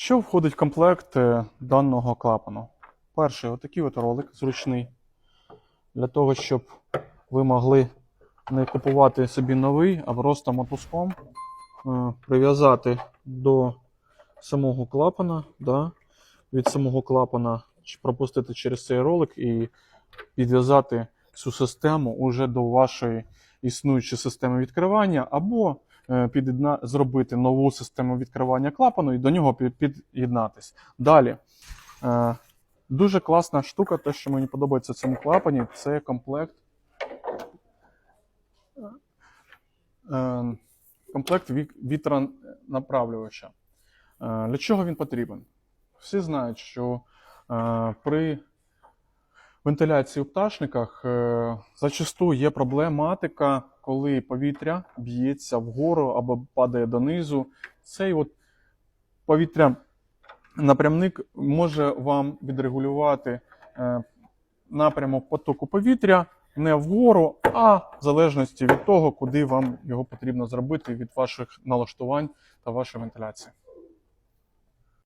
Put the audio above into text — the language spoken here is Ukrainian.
Що входить в комплект е, даного клапану? Перший отакий от ролик зручний. Для того, щоб ви могли не купувати собі новий, а просто мотузком е, прив'язати до самого клапана, да, від самого клапана пропустити через цей ролик і підв'язати цю систему уже до вашої існуючої системи відкривання, або під'єдна- зробити нову систему відкривання клапану і до нього під'єднатись. Далі. Е, Дуже класна штука, те, що мені подобається в цьому клапані, це комплект. е, Комплект вітронаправлювача. Е, Для чого він потрібен? Всі знають, що е, при вентиляції у пташниках е, зачасту є проблематика, коли повітря б'ється вгору або падає донизу. Цей от повітря напрямник може вам відрегулювати е, напрямок потоку повітря не вгору, а в залежності від того, куди вам його потрібно зробити від ваших налаштувань та вашої вентиляції.